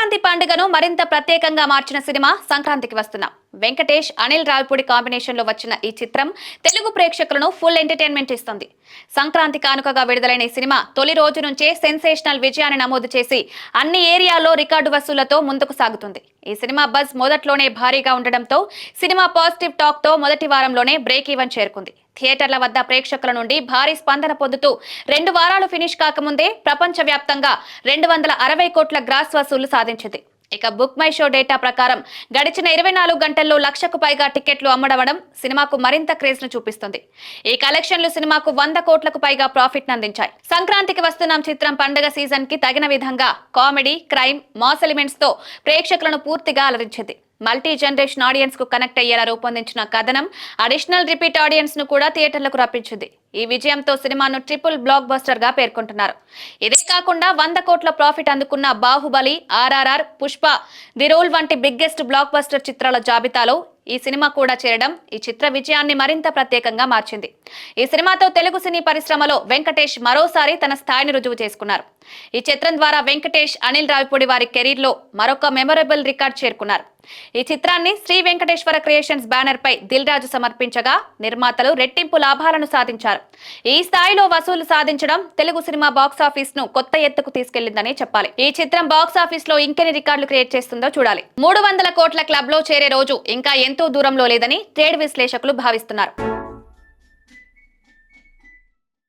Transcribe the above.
సంక్రాంతి పండుగను మరింత ప్రత్యేకంగా మార్చిన సినిమా సంక్రాంతికి వస్తున్నాం. వెంకటేష్ అనిల్ రావిపూడి కాంబినేషన్లో వచ్చిన ఈ చిత్రం తెలుగు ప్రేక్షకులను ఫుల్ ఎంటర్టైన్మెంట్ ఇస్తుంది. సంక్రాంతి కానుకగా విడుదలైన ఈ సినిమా తొలి రోజు నుంచే సెన్సేషనల్ విజయాన్ని నమోదు చేసి అన్ని ఏరియాల్లో రికార్డు వసూళ్ళతో ముందుకు సాగుతుంది. ఈ సినిమా బజ్ మొదట్లోనే భారీగా ఉండడంతో సినిమా పాజిటివ్ టాక్తో మొదటి వారంలోనే బ్రేక్ ఈవెన్ చేరుకుంది. థియేటర్ల వద్ద ప్రేక్షకుల నుండి భారీ స్పందన పొందుతూ రెండు వారాలు ఫినిష్ కాకముందే ప్రపంచవ్యాప్తంగా రెండు వందల అరవై కోట్ల గ్రాస్ వసూళ్ళు సాధించింది. ఇక బుక్ మై షో డేటా ప్రకారం గడిచిన ఇరవై నాలుగు గంటల్లో లక్షకు పైగా టికెట్లు అమ్మడవడం సినిమాకు మరింత క్రేజ్ను చూపిస్తుంది. ఈ కలెక్షన్లు సినిమాకు వంద కోట్లకు పైగా ప్రాఫిట్ అందించాయి. సంక్రాంతికి వస్తున్నాం చిత్రం పండగ సీజన్కి తగిన విధంగా కామెడీ క్రైమ్ మాస్ ఎలిమెంట్స్తో ప్రేక్షకులను పూర్తిగా అలరించింది. మల్టీ జనరేషన్ ఆడియన్స్కు కనెక్ట్ అయ్యేలా రూపొందించిన కథనం అడిషనల్ రిపీట్ ఆడియన్స్ను కూడా థియేటర్లకు రప్పించింది. ఈ విజయంతో సినిమాను ట్రిపుల్ బ్లాక్ బస్టర్గా పేర్కొంటున్నారు. ఇదే కాకుండా వంద కోట్ల ప్రాఫిట్ అందుకున్న Baahubali RRR Pushpa the rule వంటి బిగ్గెస్ట్ బ్లాక్ బస్టర్ చిత్రాల జాబితాలో ఈ సినిమా కూడా చేరడం ఈ చిత్ర విజయాన్ని మరింత ప్రత్యేకంగా మార్చింది. ఈ సినిమాతో తెలుగు సినీ పరిశ్రమలో వెంకటేష్ మరోసారి తన స్థాయిని రుజువు చేసుకున్నారు. ఈ చిత్రం ద్వారా వెంకటేష్ అనిల్ రావిపూడి వారి కెరీర్లో మరొక మెమొరబుల్ రికార్డ్ చేరుకున్నారు. ఈ చిత్రాన్ని శ్రీ వెంకటేశ్వర క్రియేషన్స్ బ్యానర్ పై దిల్ రాజు సమర్పించగా నిర్మాతలు రెట్టింపు లాభాలను సాధించారు. ఈ స్థాయిలో వసూలు సాధించడం తెలుగు సినిమా బాక్స్ ఆఫీస్ను కొత్త ఎత్తుకు తీసుకెళ్ళిందని చెప్పాలి. ఈ చిత్రం బాక్స్ ఆఫీస్లో ఇంకెన్ని రికార్డులు క్రియేట్ చేస్తుందో చూడాలి. మూడు వందల కోట్ల క్లబ్లో చేరే రోజు ఇంకా ఎంతో దూరంలో లేదని ట్రేడ్ విశ్లేషకులు భావిస్తున్నారు.